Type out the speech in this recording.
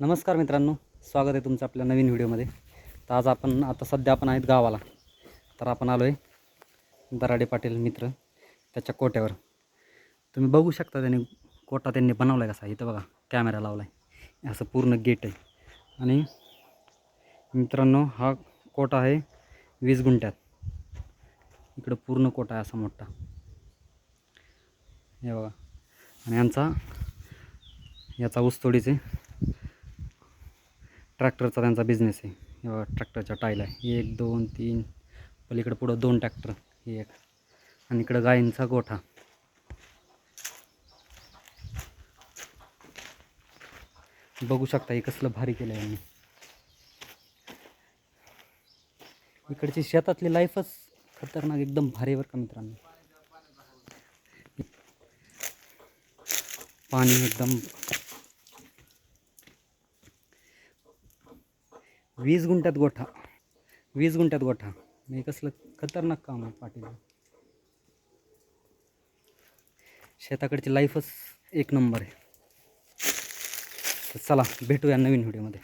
नमस्कार मित्रांनो स्वागत आहे तुमचं आपल्या नवीन व्हिडिओमध्ये. तर आज आपण आता सध्या आपण आहेत गावाला. तर आपण आलो आहे दराडे पाटील मित्र त्याच्या कोट्यावर. तुम्ही बघू शकता त्यांनी कोटा त्यांनी बनवला आहे. कसा इथं बघा कॅमेरा लावला आहे असं पूर्ण गेट आहे. आणि मित्रांनो हा कोटा आहे वीस गुंठ्यात. इकडं पूर्ण कोटा आहे असा मोठा. हे बघा. आणि यांचा याचा ऊसतोडीचे ट्रॅक्टरचा त्यांचा बिझनेस आहे. ट्रॅक्टरच्या टाईल आहे. एक दोन तीन पलीकडं पुढं दोन ट्रॅक्टर एक. आणि इकडं गायींचा गोठा. बघू शकता हे कसलं भारी केलं आहे इकडची शेतातली लाईफच खतरनाक एकदम भारी बरं का मित्रांनो. पाणी एकदम वीस गुंठ्यात गोठा. वीस गुंठ्यात गोठा. हे कसलं खतरनाक काम आहे पाटील. शेताकडची लाईफच एक नंबर आहे. तर चला भेटूया नवीन व्हिडिओमध्ये